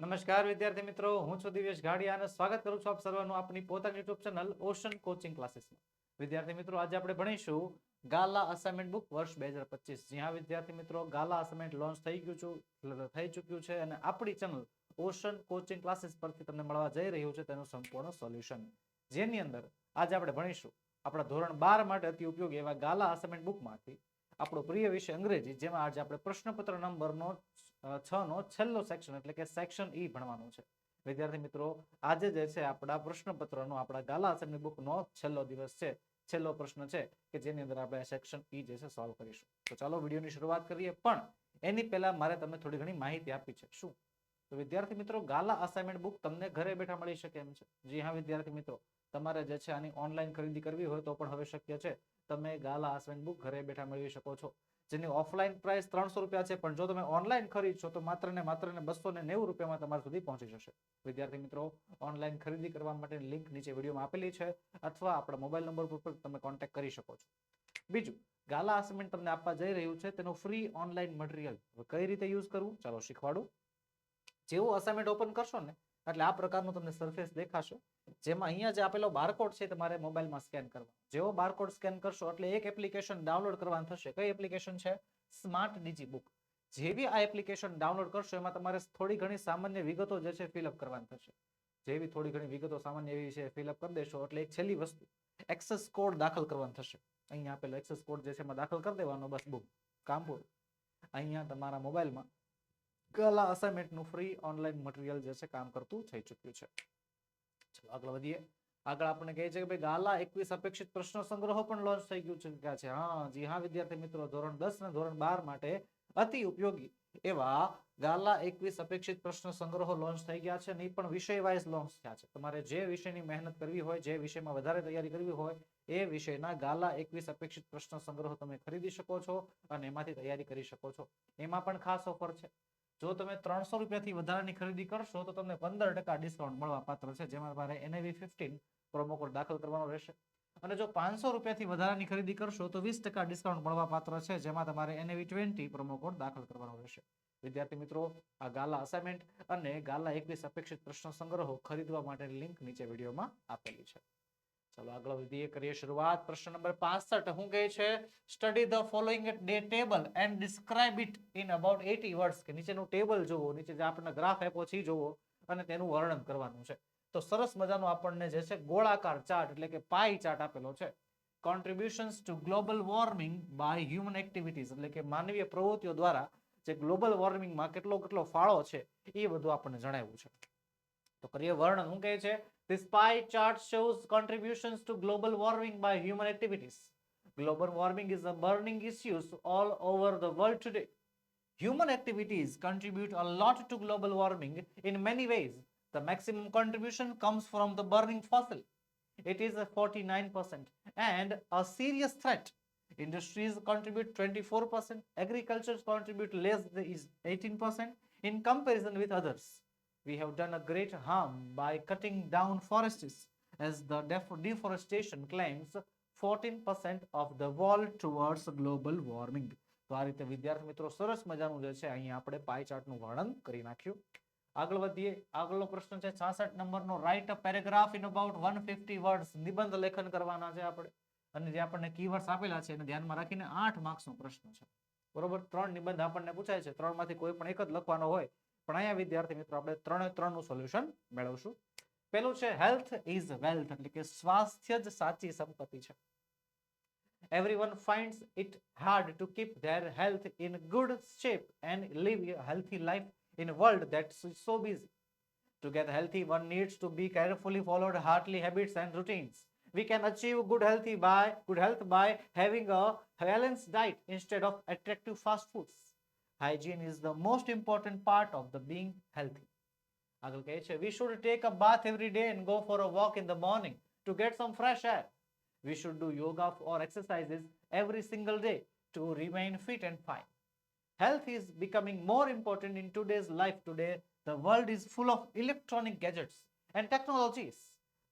નમસ્કાર વિદ્યાર્થી મિત્રો, હું છું દિવ્યેશ ગાડિયા અને સ્વાગત કરું છું આપ સર્વનું આપની પોતાની યુટ્યુબ ચેનલ ઓશન કોચિંગ ક્લાસીસમાં વિદ્યાર્થી મિત્રો, આજે આપણે ભણીશું ગાલા અસાઇનમેન્ટ બુક વર્ષ બે હજાર પચીસ. જ્યાં વિદ્યાર્થી મિત્રો ગાલા અસાઇનમેન્ટ લોન્ચ થઈ ગયું છું થઈ ચૂક્યું છે અને આપણી ચેનલ ઓશન કોચિંગ ક્લાસીસ પરથી તમને મળવા જઈ રહ્યું છે તેનું સંપૂર્ણ સોલ્યુશન જેની અંદર આજે આપણે ભણીશું આપણા ધોરણ બાર માટે અતિ ઉપયોગી એવા ગાલા અસાઇનમેન્ટ બુકમાંથી આપણો પ્રિય વિષય અંગ્રેજી, જેમાં આજે આપણે પ્રશ્નપત્ર નંબરનો છ નો છેલ્લો સેક્શન એટલે કે સેક્શન ઈ ભણવાનું છે. વિદ્યાર્થી મિત્રો, આજે જે છે આપણા પ્રશ્નપત્રનો, આપણા ગાલા અસરની બુકનો છેલ્લો દિવસ છે. છેલ્લો પ્રશ્ન છે કે જેની અંદર આપણે સેક્શન ઈ જે છે સોલ્વ કરીશું. તો ચાલો વિડીયોની શરૂઆત કરીએ. પણ એની પહેલા મારે તમને થોડી ઘણી માહિતી આપી છે. શું? તો વિદ્યાર્થી મિત્રો, ગાલા અસાઇનમેન્ટ બુક તમને ઘરે બેઠા મળી શકે એમ છે. જી હા, વિદ્યાર્થી મિત્રો. તમારે જે છે આની ઓનલાઈન ખરીદી કરવી હોય તો પણ હવે શક્ય છે. તમે ગાલા અસાઇનમેન્ટ બુક ઘરે બેઠા મેળવી શકો છો. જેની ઓફલાઈન પ્રાઇસ ત્રણસો રૂપિયા છે, પણ જો તમે ઓનલાઈન ખરીદશો, તો માત્ર ને માત્ર ને બસો ને નેવું રૂપિયામાં તમારા સુધી પહોંચી જશે. વિદ્યાર્થી મિત્રો ઓનલાઈન ખરીદી કરવા માટેની લિંક નીચે વિડીયોમાં આપેલી છે, અથવા આપણા મોબાઈલ નંબર પર તમે કોન્ટેક્ટ કરી શકો છો. બીજું, ગાલા અસાઇનમેન્ટ તમને આપવા જઈ રહ્યું છે, તેનું ફ્રી ઓનલાઈન મટીરિયલ કઈ રીતે યુઝ કરવું? ચાલો શીખવાડું. જેવું અસાઇનમેન્ટ ઓપન કરશો ને, એટલે આ પ્રકારનું તમને સરફેસ દેખાશે. જેમાં અહીંયા જે આપેલો બારકોડ છે તમારે મોબાઈલમાં સ્કેન કરવાનો. જેવો બારકોડ સ્કેન કરશો એટલે એક એપ્લિકેશન ડાઉનલોડ કરવાનું થશે. કઈ એપ્લિકેશન છે? સ્માર્ટ ડીજી બુક જેવી આ એપ્લિકેશન ડાઉનલોડ કરશો, એમાં તમારે થોડી ઘણી સામાન્ય વિગતો જે છે ફિલઅપ કરવાની થશે. જેવી થોડી ઘણી વિગતો સામાન્ય એવી છે ફિલઅપ કરી દેશો. એટલે એક છેલ્લી વસ્તુ એક્સેસ કોડ દાખલ કરવાનો થશે. અહીંયા આપેલો એક્સેસ કોડ જે છે એમાં દાખલ કરી દેવાનો. બસ બુક કામ પૂરું. અહીંયા તમારા મોબાઈલમાં કલા અસાઇનમેન્ટનું ફ્રી ઓનલાઈન મટીરિયલ જે છે કામ કરતું થઈ ચૂક્યું છે. આગળ વધીએ. આગળ આપણને કહે છે કે ભાઈ ગાલા એકવીસ અપેક્ષિત પ્રશ્ન સંગ્રહો પણ લોન્ચ થઈ ગયું છે. છે હા, જી હા, વિદ્યાર્થી મિત્રો, ધોરણ દસ અને ધોરણ બાર માટે અતિ ઉપયોગી એવા ગાલા એકવીસ અપેક્ષિત પ્રશ્ન સંગ્રહો લોન્ચ થઈ ગયા છે નહીં પણ વિષય વાઇઝ લોન્ચ થયા છે. તમારે જે વિષયની મહેનત કરવી હોય, જે વિષયમાં વધારે તૈયારી કરવી હોય, એ વિષયના ગાલા એકવીસ અપેક્ષિત પ્રશ્ન સંગ્રહો તમે ખરીદી શકો છો અને એમાંથી તૈયારી કરી શકો છો. એમાં પણ ખાસ ઓફર છે. જો તમે ત્રણસો રૂપિયાથી વધારાની ખરીદી કરશો, તો તમને પંદર ટકા ડિસ્કાઉન્ટ મળવા પાત્ર છે, જેમાં તમારે એનએવી ફિફ્ટીન પ્રોમો કોડ દાખલ કરવાનો રહેશે. અને જો પાંચસો રૂપિયાથી વધારાની ખરીદી કરશો, તો વીસ ટકા ડિસ્કાઉન્ટ મળવા પાત્ર છે, જેમાં તમારે એનએવી ટ્વેન્ટી પ્રોમો કોડ દાખલ કરવાનો રહેશે. વિદ્યાર્થી મિત્રો, આ ગાલા અસાઇનમેન્ટ અને ગાલા એકવીસ અપેક્ષિત પ્રશ્ન સંગ્રહો ખરીદવા માટેની લિંક નીચે વિડીયોમાં આપેલી છે. ચલો આગળ વધીએ, કરીએ શરૂઆત. પ્રશ્ન નંબર 65 હું કહે છે study the following the table and describe it in about 80 words કે નીચેનું ટેબલ જોવો નીચે જે આપણને ગ્રાફ આપ્યો છે જોવો અને તેનું વર્ણન કરવાનું છે. તો સરસ મજાનો આપણને જે છે, ગોળાકાર ચાર્ટ એટલે કે પાઈ ચાર્ટ આપેલો છે. Contributions to global warming by human activities એટલે કે માનવીય પ્રવૃત્તિઓ દ્વારા જે ગ્લોબલ વોર્મિંગમાં કેટલો કેટલો ફાળો છે એ બધું આપણને જણાવ્યું છે. તો કરીએ વર્ણન હું કહે છે This pie chart shows contributions to global warming by human activities. Global warming is a burning issue all over the world today. Human activities contribute a lot to global warming in many ways. The maximum contribution comes from the burning fossil. It is a 49% and a serious threat. Industries contribute 24%, agriculture contribute less than is 18% in comparison with others We have done a great harm by cutting down forests, as the def- deforestation claims 14% of the world towards global warming. તો આ રીતે વિદ્યાર્થી મિત્રો સરસ મજાનું જે છે અહીં આપણે પાઈ ચાર્ટનું વર્ણન કરી નાખ્યું. આગળ વધીએ. આગળનો પ્રશ્ન છે 66 નંબરનો write a paragraph in about 150 words નિબંધ લેખન કરવાના છે આપણે. અને જે આપણને કીવર્ડ્સ આપેલા છે એને ધ્યાનમાં રાખીને 8 માર્ક્સનો પ્રશ્ન છે. બરોબર? ત્રણ નિબંધ આપણને પૂછાય છે. ત્રણમાંથી કોઈ પણ એક જ લખવાનો હોય પણ અહીંયા વિદ્યાર્થી મિત્રો આપણે ત્રણે ત્રણનું સોલ્યુશન મેળવશું પેલું છે હેલ્થ ઇઝ વેલ્થ એટલે કે સ્વાસ્થ્ય જ સાચી સંપત્તિ છે it hard to keep their health in good shape and live a healthy life in a world that's so busy to get healthy one needs to be carefully followed heartly habits and routines we can achieve good healthy by good health by having a balanced diet instead of attractive fast foods hygiene is the most important part of the being healthy આગળ કહે છે we should take a bath every day and go for a walk in the morning to get some fresh air we should do yoga or exercises every single day to remain fit and fine health is becoming more important in today's life today the world is full of electronic gadgets and technologies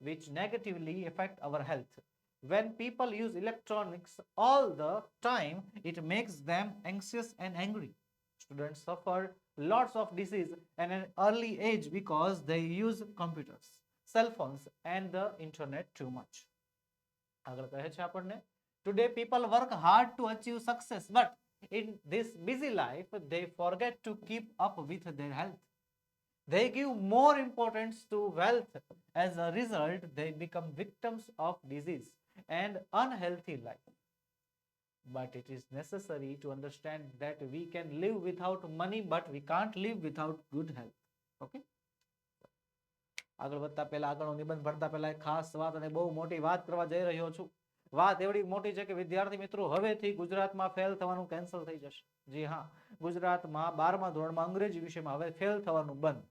which negatively affect our health when people use electronics all the time it makes them anxious and angry students suffered lots of disease at an early age because they use computers cell phones and the internet too much આગળ કહે છે આપણને today people work hard to achieve success but in this busy life they forget to keep up with their health they give more importance to wealth as a result they become victims of disease and unhealthy life But it is necessary to understand that we can live without money, but we can't live without good health. Okay? આગળ વધતા પહેલા આગળનો નિબંધ ભણતા પહેલા એક ખાસ વાત અને બહુ મોટી વાત કરવા જઈ રહ્યો છું. વાત એવડી મોટી છે કે વિદ્યાર્થી મિત્રો, હવેથી ગુજરાતમાં ફેલ થવાનું કેન્સલ થઈ જશે. જી હા, ગુજરાતમાં બારમા ધોરણમાં અંગ્રેજી વિષયમાં હવે ફેલ થવાનું બંધ.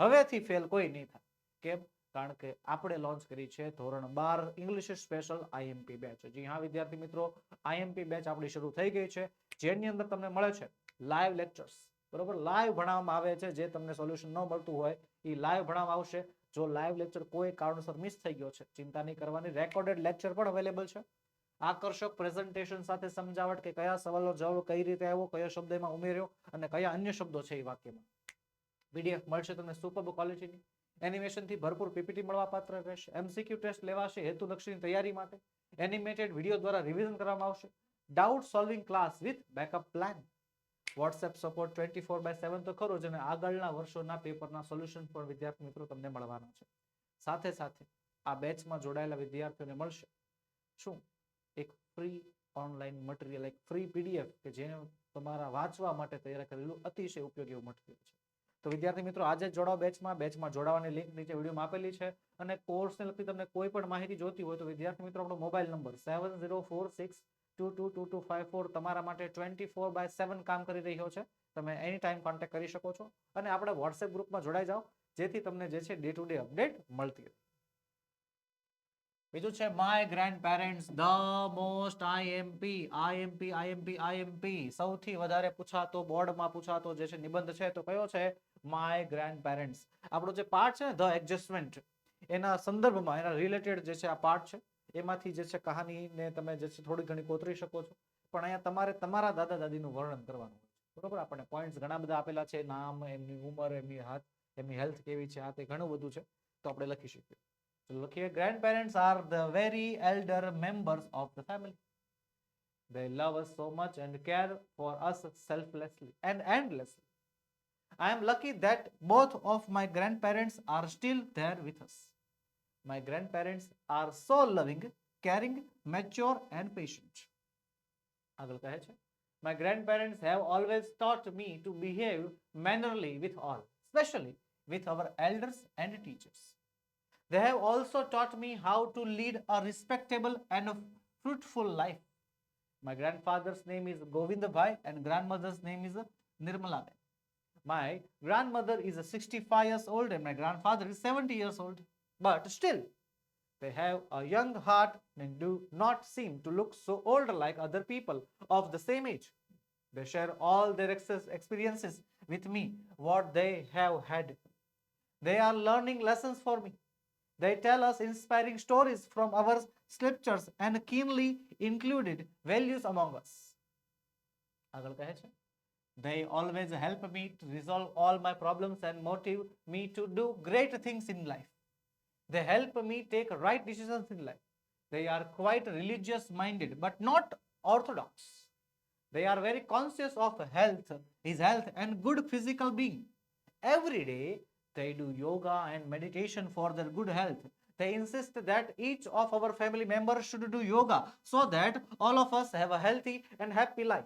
હવેથી ફેલ કોઈ નહીં થાય. કેમ? કારણ કે આપણે લોન્ચ કરી છે ધોરણ બાર ઇંગ્લિશ સ્પેશિયલ આઈએમપી બેચ જી હા, વિદ્યાર્થી મિત્રો આઈએમપી બેચ આપણી શરૂ થઈ ગઈ છે. જેની અંદર તમને મળે છે લાઈવ લેક્ચર્સ બરોબર? લાઈવ ભણાવવામાં આવે છે. જે તમને સોલ્યુશન ન મળતું હોય એ લાઈવ ભણાવવામાં આવશે. જો લાઈવ લેક્ચર કોઈ કારણોસર મિસ થઈ ગયો છે, ચિંતા નહીં કરવાની. રેકોર્ડેડ લેક્ચર પણ અવેલેબલ છે. આકર્ષક પ્રેઝન્ટેશન સાથે સમજાવટ કે કયા સવાલનો જવાબ કઈ રીતે આવ્યો, કયો શબ્દ એમાં ઉમેર્યો અને કયા અન્ય શબ્દો છે એ વાક્યમાં. પીડીએફ મળશે તમને સુપર ક્વોલિટીની એનિમેશનથી ભરપૂર પીપીટી મળવા પાત્ર રહેશે. એમસીક્યુ ટેસ્ટ લેવાશે હેતુલક્ષીની તૈયારી માટે. એનિમેટેડ વીડિયો દ્વારા રિવિઝન કરવામાં આવશે. Doubt solving class with backup plan WhatsApp support twenty four by seven તો ખરો જ અને આગળના વર્ષોના પેપરના સોલ્યુશન પણ વિદ્યાર્થી મિત્રો તમને મળવાના છે. સાથે સાથે આ બેચમાં જોડાયેલા વિદ્યાર્થીઓને મળશે શું? એક ફ્રી ઓનલાઈન મટીરિયલ એક ફ્રી પીડીએફ કે જેને તમારા વાંચવા માટે તૈયાર કરેલું અતિશય ઉપયોગી એવું મટીરિયલ છે. તો વિદ્યાર્થી મિત્રો, આજે જોડાઓ બેચમાં બેચમાં જોડાવાની લિંક નીચે વિડીયોમાં આપેલી છે અને કોર્સને લગતી તમને કોઈ પણ માહિતી જોતી હોય તો વિદ્યાર્થી મિત્રો, આપણો mobile number seven zero four six two two two two five four તમારા માટે ટ્વેન્ટી ફોર બાય સેવન કામ કરી રહ્યો છે. તમે એની ટાઈમ કોન્ટેક્ટ કરી શકો છો અને આપણે વોટ્સએપ ગ્રુપમાં જોડાઈ જાઓ, જેથી તમને જે છે ડે ટુ ડે અપડેટ મળતી રહે. બીજું છે my grandparents the most IMP IMP IMP IMP સૌથી વધારે પૂછાતો, બોર્ડમાં પૂછાતો જે છે, નિબંધ છે, તો કયો છે? માય ગ્રેન્ડ પેરેન્ટ્સ આપણો જે પાર્ટ છે ને ધ એડજસ્ટમેન્ટ એના સંદર્ભમાં, એના રિલેટેડ જે છે, આ પાર્ટ છે, એમાંથી જે છે, કહાનીને તમે જે છે, થોડી ઘણી કોતરી શકો છો. પણ અહીંયા તમારે તમારા દાદા દાદીનું વર્ણન કરવાનું છે. બરોબર? આપણને પોઈન્ટ્સ ઘણા બધા આપેલા છે, નામ, એમની ઉંમર, એમની હાથ, એમની હેલ્થ કેવી છે, આ તે ઘણું બધું છે. તો આપણે લખી શકીએ. તો લખીએ grandparents are the very elder members of the family they love us so much and care for us selflessly and endlessly i am lucky that both of my grandparents are still there with us my grandparents are so loving caring mature and patient આગળ કહે છે my grandparents have always taught me to behave mannerly with all especially with our elders and teachers they have also taught me how to lead a respectable and a fruitful life my grandfather's name is Govind Bhai and grandmother's name is Nirmala. My grandmother is 65 years old and my grandfather is 70 years old. But still, they have a young heart and do not seem to look so old like other people of the same age. They share all their ex- experiences with me, what they have had. They are learning lessons for me. They tell us inspiring stories from our scriptures and keenly included values among us. આગળ કહે છે They always help me to resolve all my problems and motive me to do great things in life. They help me take right decisions in life. They are quite religious minded but not orthodox. They are very conscious of health, his health and good physical being. Every day they do yoga and meditation for their good health. They insist that each of our family members should do yoga so that all of us have a healthy and happy life.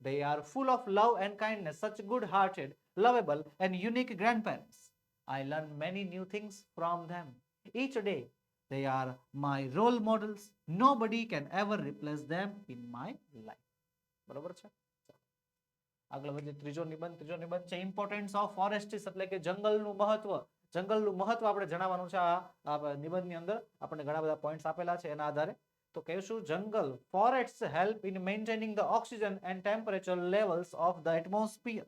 They are full of love and kindness, such good hearted, lovable, and unique grandparents. I learn many new things from them. Each day, they are my role models. Nobody can ever replace them in my life. બરોબર છે આગળ વધીએ ત્રીજો નિબંધ ત્રીજો નિબંધ છે importance of ફોરેસ્ટ્સ એટલે કે જંગલનું મહત્વ જંગલનું મહત્વ આપણે જણાવવાનું છે આ નિબંધની અંદર આપણને ઘણા બધા પોઈન્ટ્સ આપેલા છે એના આધારે તો કહીશું જંગલ forests help in maintaining the oxygen and temperature levels of the atmosphere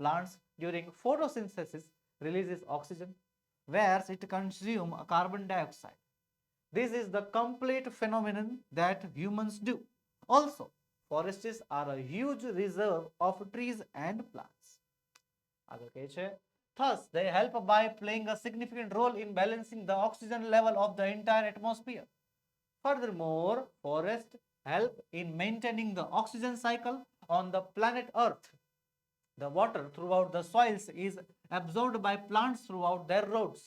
plants during photosynthesis releases oxygen whereas it consume carbon dioxide this is the complete phenomenon that humans do also forests are a huge reserve of trees and plants આગળ કહે છે thus they help by playing a significant role in balancing the oxygen level of the entire atmosphere furthermore forests help in maintaining the oxygen cycle on the planet earth the water throughout the soils is absorbed by plants throughout their roots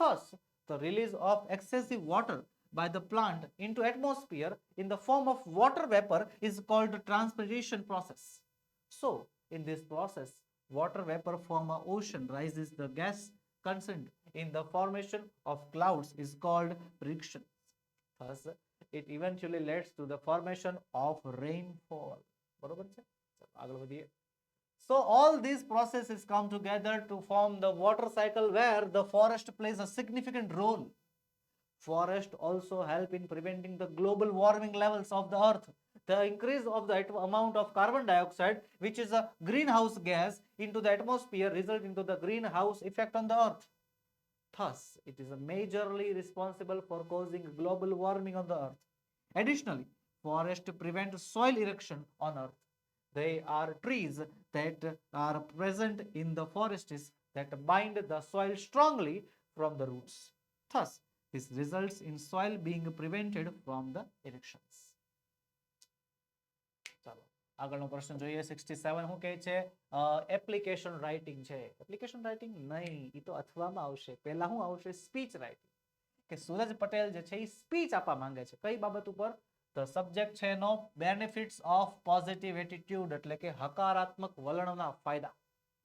thus the release of excessive water by the plant into atmosphere in the form of water vapor is called transpiration process so in this process water vapor from a ocean rises the gas content in the formation of clouds is called prediction thus it eventually leads to the formation of rainfall બરોબર છે ચાલો, આગળ વધીએ so all these processes come together to form the water cycle where the forest plays a significant role forest also help in preventing the global warming levels of the earth. The increase of the amount of carbon dioxide which is a greenhouse gas into the atmosphere result into the greenhouse effect on the earth. Thus it is majorly responsible for causing global warming on the earth. Additionally forests prevent soil erosion on earth. They are trees that are present in the forests that bind the soil strongly from the roots. Thus this results in soil being prevented from the erections. ચાલો, આગળનો પ્રશ્ન જોઈએ. Sixty seven શું કહે છે? Application writing છે. Application writing નહીં એ તો અથવામાં આવશે. પહેલા શું આવશે? સ્પીચ રાઇટિંગ કે સુરજ પટેલ જે છે એ સ્પીચ આપવા માંગે છે. કઈ બાબત ઉપર? તો સબ્જેક્ટ છે એનો બેનિફિટ્સ ઓફ પોઝિટિવ એટીટ્યુડ એટલે કે હકારાત્મક વલણના ફાયદા.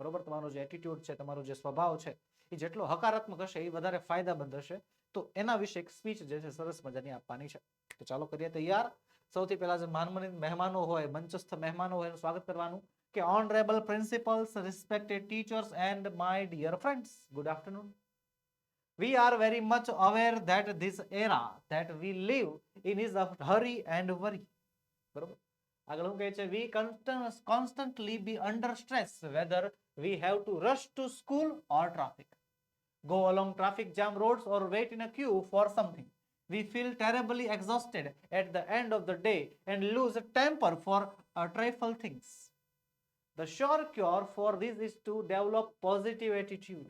બરોબર? તમારો જે એટીટ્યુડ છે તમારો જે સ્વભાવ છે એ જેટલો હકારાત્મક હશે એ વધારે ફાયદાબંધ હશે. તો એના વિશે એક સ્પીચ જે છે સરસ મજાની આપવાની છે. તો ચાલો કરીએ તૈયાર. સૌથી પહેલા જે માનમનિત મહેમાનો હોય મંચસ્થ મહેમાનો હોય એનું સ્વાગત કરવાનું. કે honourable principals respected teachers and my dear friends good afternoon we are very much aware that this era that we live in is of hurry and worry. બરોબર? આગળ શું કહે છે? We constant, constantly be under stress whether we have to rush to school or traffic. Go along traffic jam roads or wait in a queue for something. We feel terribly exhausted at the end of the day and lose temper for uh, trifle things. The sure cure for this is to develop positive attitude.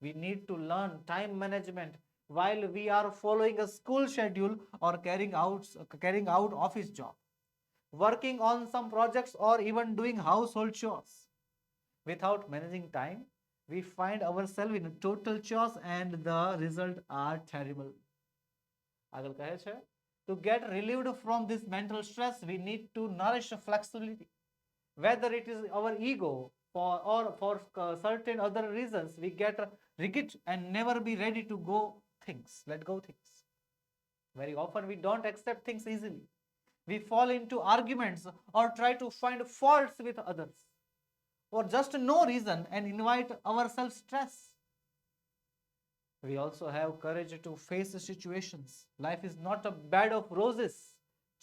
We need to learn time management while we are following a school schedule or carrying out carrying out office job working on some projects or even doing household chores without managing time we find ourselves in a total chaos and the result are terrible આગળ કહે છે to get relieved from this mental stress we need to nourish flexibility whether it is our ego for or for uh, certain other reasons we get rigid and never be ready to go things let go things very often we don't accept things easily we fall into arguments or try to find faults with others for just no reason and invite ourselves stress we also have courage to face situations life is not a bed of roses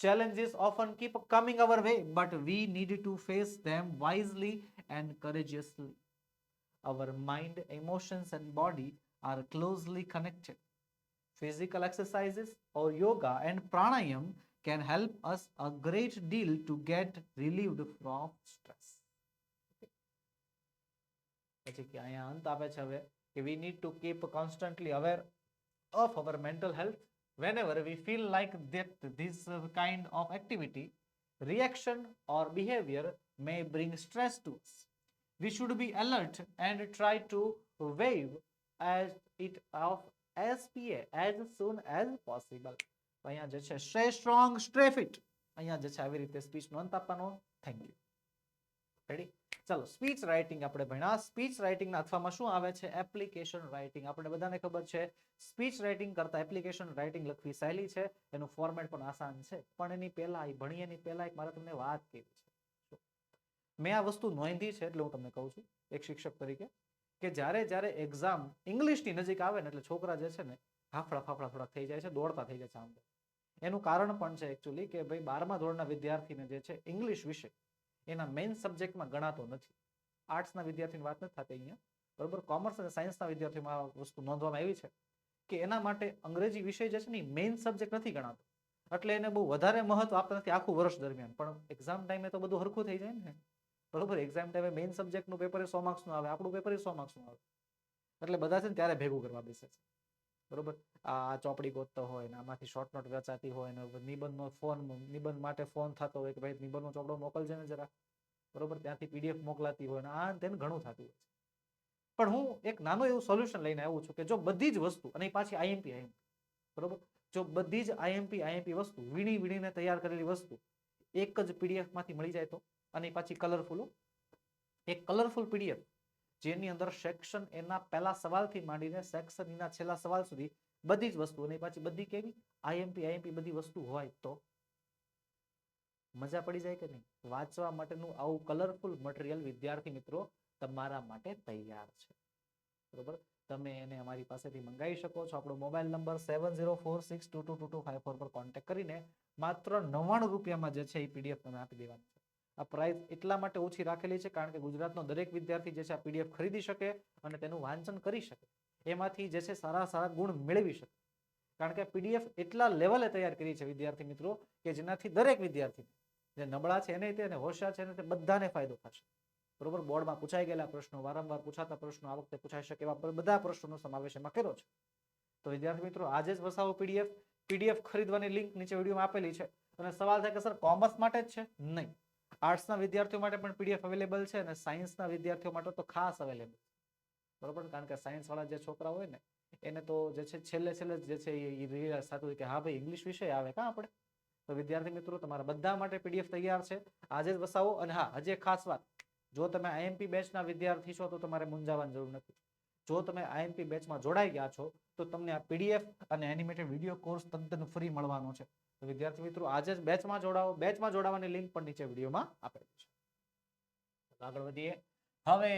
challenges often keep coming our way but we need to face them wisely and courageously our mind, emotions, and body are closely connected. Physical exercises or yoga and pranayam can help us a great deal to get relieved from stress. પછી કે અહીંયા અંત આપે છે હવે કે we need to keep constantly aware of our mental health whenever we feel like that this uh, kind of activity reaction or behavior may bring stress to us we should be alert and try to waive as it off SPA as soon as possible. તો અહીંયા જે છે stay strong, stay fit. અહીંયા જે છે આવી રીતે speech નો અંત આપવાનો થેન્ક યુ રેડી ચાલો સ્પીચ રાઇટિંગ આપણે ભણ્યા. સ્પીચ રાઇટિંગ ના અથવામાં શું આવે છે? એપ્લિકેશન રાઇટિંગ આપણે બધાને ખબર છે સ્પીચ રાઇટિંગ કરતા એપ્લિકેશન રાઇટિંગ લખવી સહેલી છે. એનું ફોર્મેટ પણ આસાન છે. પણ એની પહેલા ભણીએ એની પહેલા એક મારે તમને વાત કેવી છે. મેં આ વસ્તુ નોંધી છે, એટલે હું તમને કહું છું, એક શિક્ષક તરીકે, કે જ્યારે જ્યારે એક્ઝામ ઇંગ્લિશની નજીક આવે ને, એટલે છોકરા જે છે ને, ફાફડા ફાફડા થોડા થઈ જાય છે, દોડતા થઈ જાય છે આમ એનું કારણ પણ છે એકચ્યુઅલી કે ભાઈ બારમા ધોરણના વિદ્યાર્થીને જે છે, ઇંગ્લિશ વિષય એના મેઇન સબ્જેક્ટમાં ગણાતો નથી. આર્ટ્સના વિદ્યાર્થીની વાત નથી થતી અહીંયા. બરોબર? કોમર્સ અને સાયન્સના વિદ્યાર્થીઓમાં આ વસ્તુ નોંધવામાં આવી છે કે એના માટે અંગ્રેજી વિષય જે છે ને મેઇન સબ્જેક્ટ નથી ગણાતો. એટલે એને બહુ વધારે મહત્વ આપતા નથી આખું વર્ષ દરમિયાન. પણ એક્ઝામ ટાઈમે તો બધું હરખું થઈ જાય ને. બરોબર? એક્ઝામ ટાઈમે મેઇન સબ્જેક્ટનું પેપર સો માર્ક્સનું આવે, આપણું પેપર સો માર્ક્સનું આવે. એટલે બધા છે ને ત્યારે ભેગું કરવા બેસે છે. બરોબર? આ ચોપડી ગોતતો હોય ને, આમાંથી શોર્ટ નોટ વેચાતી હોય ને નિબંધનો ફોન નિબંધ માટે ફોન થતો હોય કે ભાઈ નિબંધનો ચોપડો મોકલજે ને જરા બરોબર? ત્યાંથી પીડીએફ મોકલાતી હોય ને, આ તેને ઘણું થતું હોય છે. પણ હું એક નાનું એવું સોલ્યુશન લઈને આવું છું કે જો બધી જ વસ્તુ, અને પાછી આઈએમપી આઈએમપી બરોબર? જો બધી જ આઈએમપી આઈએમપી વસ્તુ, વીણી વીણીને તૈયાર કરેલી વસ્તુ, એક જ પીડીએફમાંથી મળી જાય તો, અને પાછી કલરફુલ એક કલરફુલ પીડીએફ જેની અંદર સેક્શન એના પહેલા સવાલથી માંડીને સેક્શન એના છેલ્લા સવાલ સુધી બધી જ વસ્તુ અને પાછી બધી કેવી? આઈએમપી આઈએમપી બધી વસ્તુ હોય તો. મજા પડી જાય કે નહીં? વાંચવા માટેનું આવું કલરફુલ મટીરિયલ વિદ્યાર્થી મિત્રો, તમારા માટે તૈયાર છે. બરોબર? તમે એને અમારી પાસેથી મંગાવી શકો છો. આપણો mobile number seven zero four six two two two two five four પર કોન્ટેક્ટ કરીને માત્ર નવ્વાણું રૂપિયામાં જે છે એ પીડીએફ તમે આપી દેવાની. આ પ્રાઇસ એટલા માટે ઓછી રાખેલી છે કારણ કે ગુજરાતનો દરેક વિદ્યાર્થી જે છે આ પીડીએફ ખરીદી શકે અને તેનું વાંચન કરી શકે. એમાંથી જે છે સારા સારા ગુણ મેળવી શકે. કારણ કે પીડીએફ એટલા લેવલે તૈયાર કરી છે વિદ્યાર્થી મિત્રો કે જેનાથી દરેક વિદ્યાર્થી જે નબળા છે એને તે અને હોશિયાર છે એને તે બધાને ફાયદો થશે. બરોબર? બોર્ડમાં પૂછાઈ ગયેલા પ્રશ્નો, વારંવાર પૂછાતા પ્રશ્નો, આ વખતે પૂછાઈ શકે એવા બધા પ્રશ્નોનો સમાવેશ એમાં કર્યો છે. તો વિદ્યાર્થી મિત્રો, આજે જ વસાવો પીડીએફ પીડીએફ ખરીદવાની લિંક નીચે વિડીયોમાં આપેલી છે. અને સવાલ થાય કે, સર કોમર્સ માટે જ છે? નહીં. આર્ટ્સના વિદ્યાર્થીઓ માટે પણ પીડીએફ અવેલેબલ છે અને સાયન્સના વિદ્યાર્થીઓ માટે તો ખાસ અવેલેબલ બરોબર? કારણ કે સાયન્સવાળા જે છોકરા હોય ને, એને તો જે છે છેલ્લે છેલ્લે જે છે એ રિયલાઇઝ થતું હોય કે હા ભાઈ, ઇંગ્લિશ વિષય આવે કાં આપણે? તો વિદ્યાર્થી મિત્રો, તમારા બધા માટે પીડીએફ તૈયાર છે. આજે જ વસાવો અને હા, હજી ખાસ વાત. જો તમે આઈએમપી બેચના વિદ્યાર્થી છો તો તમારે મૂંઝાવાની જરૂર નથી. જો તમે આઈએમપી બેચમાં જોડાઈ ગયા છો તો તમને આ પીડીએફ અને એનિમેટેડ વીડિયો કોર્સ તદ્દન ફ્રી મળવાનો છે. વિદ્યાર્થી મિત્રો, આજે બેચમાં જોડાવો. બેચમાં જોડાવાની લિંક પણ નીચે વિડીયોમાં આપેલી છે. આગળ વધીએ. હવે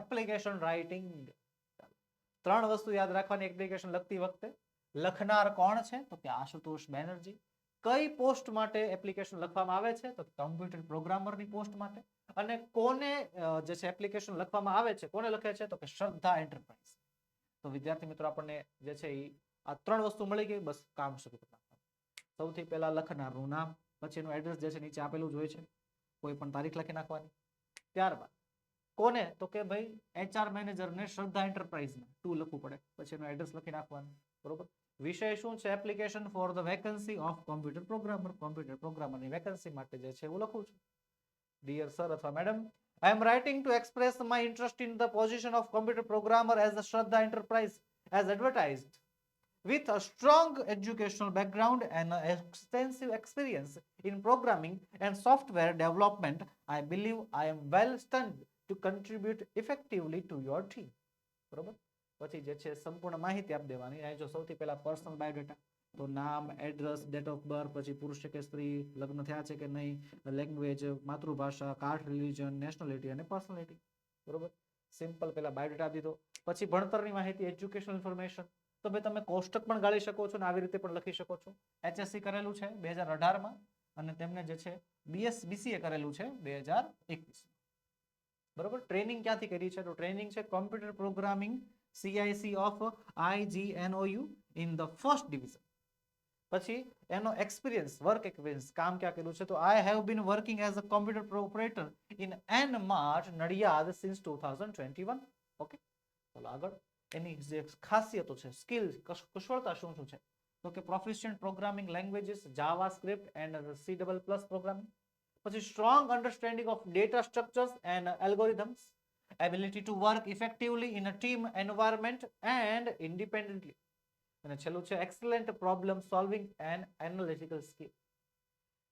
એપ્લિકેશન રાઇટિંગ ત્રણ વસ્તુ યાદ રાખવાની. એપ્લિકેશન લખતી વખતે લખનાર કોણ છે? તો કે આશુતોષ બેનર્જી. કઈ પોસ્ટ માટે એપ્લિકેશન લખવામાં આવે છે? તો કમ્પ્યુટર પ્રોગ્રામરની પોસ્ટ માટે. અને કોને જે છે એપ્લિકેશન લખવામાં આવે છે, કોને લખે છે? તો કે શ્રદ્ધા એન્ટરપ્રાઇઝ તો વિદ્યાર્થી મિત્રો, આપણને જે છે એ આ ત્રણ વસ્તુ મળી ગઈ. બસ કામ શરૂ કરી નાખવાનું સૌથી પહેલા લખનારનું નામ, પછી એનું એડ્રેસ જે છે નીચે આપેલું જ હોય છે. કોઈ પણ તારીખ લખી નાખવાની. ત્યારબાદ, કોને? તો કે ભાઈ એચઆર મેનેજરને શ્રદ્ધા એન્ટરપ્રાઇઝને ટુ લખવું પડે. પછી એનું એડ્રેસ લખી નાખવાનું. બરોબર? વિષય શું છે? Application for the vacancy of computer programmer computer પ્રોગ્રામરની vacancy માટે જે છે, એવું લખું છું. ડિયર સર અથવા madam I am writing to express my interest in the position of computer programmer as a Shraddha enterprise as advertised. With a strong educational background and extensive experience in programming and software development, I believe I am well stunned to contribute effectively to your team. બરોબર પછી જે છે સંપૂર્ણ માહિતી આપી દેવાની અહીં જો સૌથી પહેલા પર્સનલ બાયોડેટા તો નામ એડ્રેસ ડેટ ઓફ બર્થ પછી પુરુષ છે કે સ્ત્રી લગ્ન થયા છે કે નહીં લેંગ્વેજ માતૃભાષા કાસ્ટ રિલિજન નેશનાલિટી અને પર્સનાલિટી બરોબર સિમ્પલ પહેલા બાયોડેટા આપી દીધો પછી ભણતરની માહિતી એજ્યુકેશનલ ઇન્ફોર્મેશન તો ભાઈ તમે કોષ્ટક પણ ગાળી શકો છો અને આવી રીતે પણ લખી શકો છો. એચએસસી કરેલું છે બે હજાર અને તેમને જે છે બીએસ બીસીએ કરેલું છે બે હજાર એકવીસ બરોબર? ટ્રેનિંગ ક્યાંથી કરી છે? તો ટ્રેનિંગ છે computer programming CIC of IGNOU in the first division પછી એનો એક્સપિરિયન્સ વર્ક એક્સપિરિયન્સ કામ ક્યાં કર્યું છે? તો I have been working as a computer operator in an March Nadiad since two thousand twenty one okay ચાલો આગળ. એની જે ખાસિયતો છે, સ્કિલ કુશળતા શું શું છે? તો કે proficient programming languages JavaScript and C double plus programming પછી strong understanding of data structures and algorithms ability to work effectively in a team environment and independently અને છેલ્લું છે excellent problem solving and analytical skill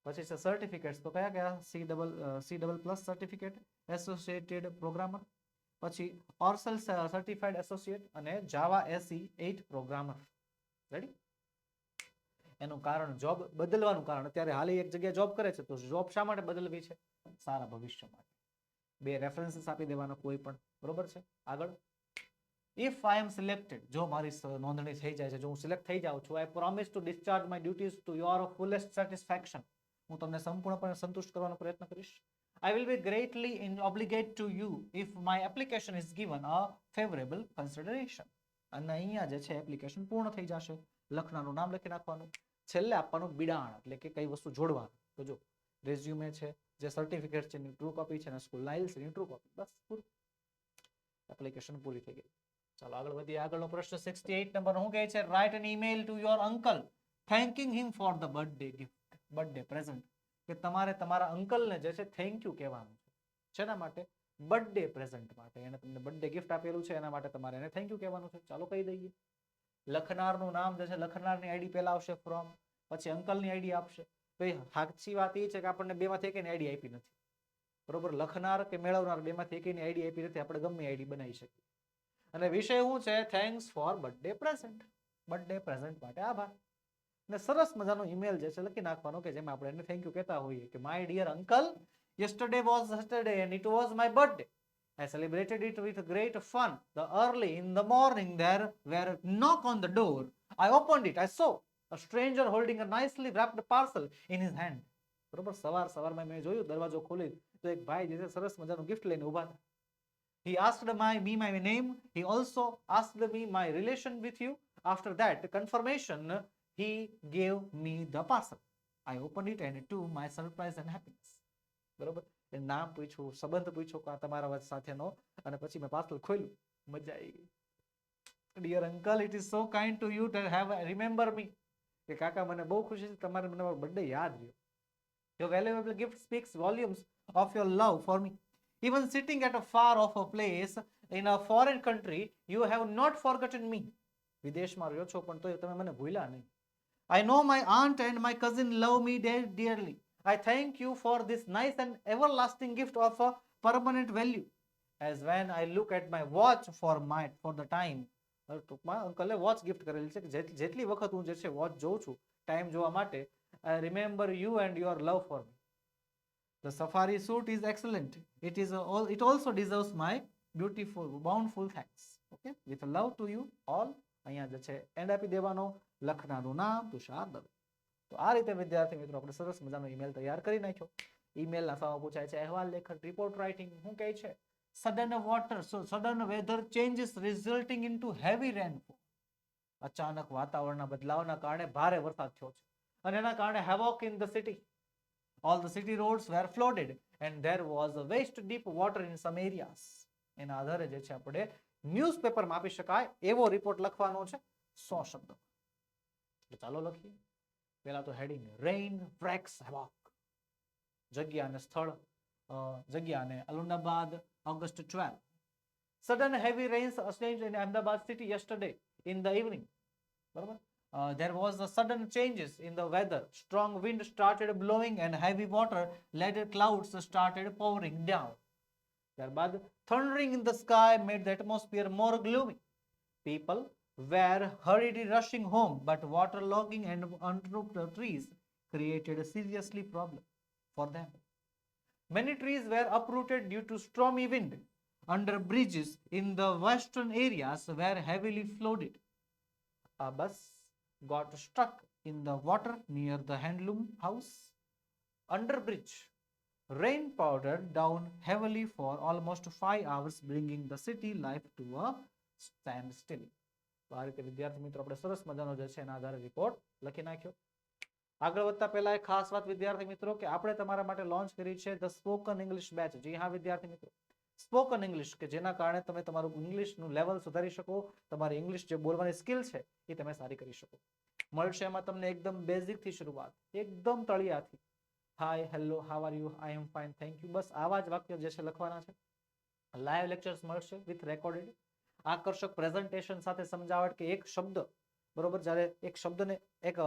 પછી છે certificates તો કયા કયા? C double C double plus certificate associated programmer પછી Oracle certified associate અને Java SE eight programmer ready એનું કારણ જોબ બદલવાનું કારણ. અત્યારે હાલ એક જગ્યાએ જોબ કરે છે, તો જોબ શા માટે બદલવી છે? સારા ભવિષ્ય માટે. બે રેફરન્સીસ આપી દેવાનો કોઈ પણ. બરોબર છે? આગળ. ઇફ આઈ એમ સિલેક્ટેડ જો મારી નોંધણી થઈ જાય છે, જો હું સિલેક્ટ થઈ જાઉં છું I promise to discharge my duties to your fullest satisfaction હું તમને સંપૂર્ણપણે સંતુષ્ટ કરવાનો પ્રયત્ન કરીશ. I will be greatly in obligate to you if my application is given a favourable consideration. અને અહીંયા જે છે એપ્લિકેશન પૂર્ણ થઈ જશે. લખનારનું નામ લખી નાખવાનું. છેલ્લે આપવાનું બિડાણ, એટલે કે કઈ વસ્તુ જોડવાનું. તો જો રેઝ્યુમે છે, જે સર્ટિફિકેટ છે, એની ટ્રુ કોપી છે, અને સ્કૂલ લાઇલ્સ એની ટ્રુ કોપી બસ, પૂરું. એપ્લિકેશન પૂરી થઈ ગઈ. ચાલો, આગળ વધીએ. આગળનો પ્રશ્ન 68 નંબર હું કહે છે write an email to your uncle thanking him for the birthday gift birthday present કે તમારે તમારા અંકલને જે છે થેન્ક યુ કહેવાનું છે. શેના માટે? બર્થડે પ્રેઝન્ટ માટે. એને તમને બર્થડે ગિફ્ટ આપેલું છે, એના માટે તમારે એને થેન્ક યુ કહેવાનું છે. ચાલો કહી દઈએ. લખનારનું નામ જે છે, લખનારની આઈડી પહેલા આવશે ફ્રોમ પછી અંકલની આઈડી આપશે. તો એ સાચી વાત એ છે કે આપણને બેમાંથી એકની આઈડી આપી નથી. બરોબર? લખનાર કે મેળવનાર બેમાંથી એકની આઈડી આપી નથી. આપણે ગમે આઈડી બનાવી શકીએ. અને વિષય શું છે? Thanks for birthday present birthday present માટે આભાર. ને સરસ મજાનો ઈમેલ જે છે લખી નાખવાનો કે જેમાં આપણે એને થેન્ક યુ કહેતા હોઈએ કે my dear uncle yesterday was yesterday and it was my birthday I celebrated it with great fun. The early in the morning there were knock on the door. I opened it. I saw a stranger holding a nicely wrapped parcel in his hand. બરોબર સવાર સવારમાં મેં જોયું દરવાજો ખોલી તો એક ભાઈ જે છે સરસ મજાનું ગિફ્ટ લઈને ઊભા હતા He asked my me my name. He also asked me my relation with you. After that confirmation, he gave me the parcel. I opened it and to my surprise and happiness. બરોબર? એ નામ પૂછ્યું, સંબંધ પૂછ્યો, કે આ તમારા વાત સાથેનો અને પછી મેં પાર્સલ ખોલ્યું. મજા આવી ગઈ. Dear uncle it is so kind to you to have remember me કે કાકા મને બહુ ખુશી છે. તમારે મને મારો બર્થડે યાદ રહ્યો. Your valuable gift speaks volumes of your love for me even sitting at a far off a place in a foreign country you have not forgotten me વિદેશમાં રહ્યો છો પણ તોય તમે મને ભૂલ્યા નહીં. I know my aunt and my cousin love me de- dearly. I thank you for this nice and everlasting gift of a permanent value. As when I look at my watch for my, for the time. હવે ટૂંકમાં અંકલે watch gift કરેલી છે કે jet- જેટલી વખત હું જે છે વોચ જોઉં છું ટાઈમ જોવા માટે I remember you and your love for me the safari suit is excellent it is all it also deserves my beautiful bountiful thanks okay with love to you all અહીંયા જે છે and આપી દેવાનો લખનાનું નામ તુષાર દવે. તો આ રીતે વિદ્યાર્થી મિત્રો આપણે સરસ મજાનો ઈમેલ તૈયાર કરી નાખ્યો. ઈમેલના સવાલ પૂછાય છે, અહેવાલ લેખન રિપોર્ટ રાઇટિંગ શું કહે છે? Sudden water sudden weather changes resulting into heavy rainfall અચાનક વાતાવરણના બદલાવના કારણે ભારે વરસાદ થયો છે. અને એના કારણે havoc in the city all the city roads were flooded and there was a waist deep water in some areas એના આધારે જે છે, આપણે ન્યૂઝપેપરમાં આપી શકાય એવો રિપોર્ટ લખવાનો છે, સો શબ્દ. તો ચાલો લખીએ પહેલા તો હેડિંગ રેઇન ટ્રેક્સ હેવોક જગ્યા અને સ્થળ અ, જગ્યા અને અલુનાબાદ August twelve sudden heavy rains અસ્ટેન્જ in Ahmedabad city yesterday in the evening બરોબર Uh, there was a sudden changes in the weather. Strong wind started blowing and heavy water laden clouds started pouring down. ત્યારબાદ thundering in the sky made the atmosphere more gloomy. People were hurriedly rushing home, but waterlogging and unroofed trees created a seriously problem for them. Many trees were uprooted due to stormy wind. Under bridges in the western areas were heavily flooded. A bus got stuck in the water near the handloom house. Under bridge, rain powdered down heavily for almost five hours, bringing the city life to a standstill. તો આ વિદ્યાર્થી મિત્રો, આપણે સરસ મજાનો જે છે એના આધારે રિપોર્ટ લખી નાખ્યો. આગળ વધતા પહેલા એક ખાસ વાત વિદ્યાર્થી મિત્રો, કે આપણે તમારા માટે લોન્ચ કરી છે ધ સ્પોકન ઇંગ્લિશ બેચ જી હા, વિદ્યાર્થી મિત્રો. સ્પોકન ઇંગ્લિશ કે જેના કારણે તમે તમારું ઇંગ્લિશનું લેવલ સુધારી શકો, તમારી ઇંગ્લિશ જે બોલવાની સ્કિલ છે, એ તમે સારી કરી શકો. મળશે એમાં તમને એકદમ બેઝિકથી શરૂઆત. એકદમ તળિયાથી. Hi hello how are you I am fine thank you બસ આવા જ વાક્યો જે છે લખવાના છે. લાઈવ લેક્ચર્સ મળશે વિથ રેકોર્ડેડ આકર્ષક પ્રેઝન્ટેશન સાથે સમજાવટ કે એક શબ્દ, બરોબર? જ્યારે એક શબ્દને એક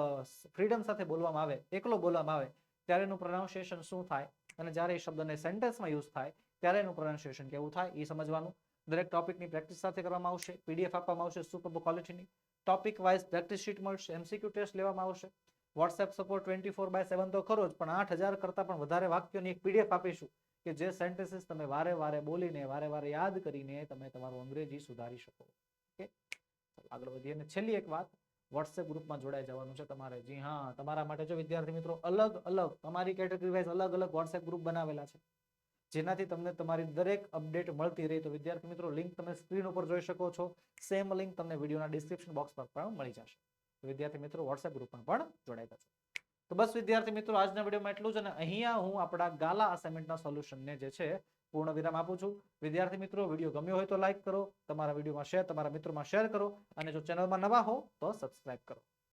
ફ્રીડમ સાથે બોલવામાં આવે, એકલો બોલવામાં આવે, ત્યારે એનું પ્રોનાઉન્સિએશન શું થાય? અને જ્યારે એ શબ્દને સેન્ટેન્સમાં યુઝ થાય, ત્યારે એનું પ્રોનાઉન્સિએશન કેવું થાય? એ સમજવાનું. દરેક ટોપિકની પ્રેક્ટિસ સાથે કરવામાં આવશે. પીડીએફ આપવામાં આવશે સુપર ક્વોલિટીની ટોપિક વાઇઝ પ્રેક્ટિસ શીટ મળશે. એમસીક્યુ ટેસ્ટ લેવામાં આવશે. WhatsApp support twenty four by seven તો ખરો જ, પણ આઠ હજાર કરતાં પણ વધારે વાક્યોની એક પીડીએફ આપીશું. કે જે સેન્ટેન્સીસ તમે વારે વારે બોલીને, વારે વારે યાદ કરીને તમે તમારું અંગ્રેજી સુધારી શકો. ઓકે? આગળ વધીએ. અને છેલ્લી એક વાત વોટ્સએપ ગ્રુપમાં જોડાઈ જવાનું છે તમારે. જી હા, તમારા માટે જો વિદ્યાર્થી મિત્રો અલગ અલગ, તમારી કેટેગરી વાઇઝ અલગ અલગ વોટ્સએપ ગ્રુપ બનાવેલા છે. જેનાથી તમને તમારી દરેક અપડેટ મળતી રહી. તો વિદ્યાર્થી મિત્રો લિંક તમે સ્ક્રીન ઉપર જોઈ શકો છો. સેમ લિંક તમને વિડીયોના ડિસ્ક્રિપ્શન બોક્સ પર પણ મળી જશે. વિદ્યાર્થી મિત્રો વોટ્સએપ ગ્રુપમાં પણ જોડાઈ છો તો બસ વિદ્યાર્થી મિત્રો, આજના વિડીયોમાં એટલું જ અને અહીંયા હું આપણા ગાલા અસાઇનમેન્ટના સોલ્યુશનને જે છે, પૂર્ણ વિરામ આપું છું. વિદ્યાર્થી મિત્રો, વીડિયો ગમ્યો હોય તો લાઈક કરો, તમારા વિડીયોમાં શેર, તમારા મિત્રોમાં શેર કરો અને જો ચેનલમાં નવા હો તો સબસ્ક્રાઇબ કરો.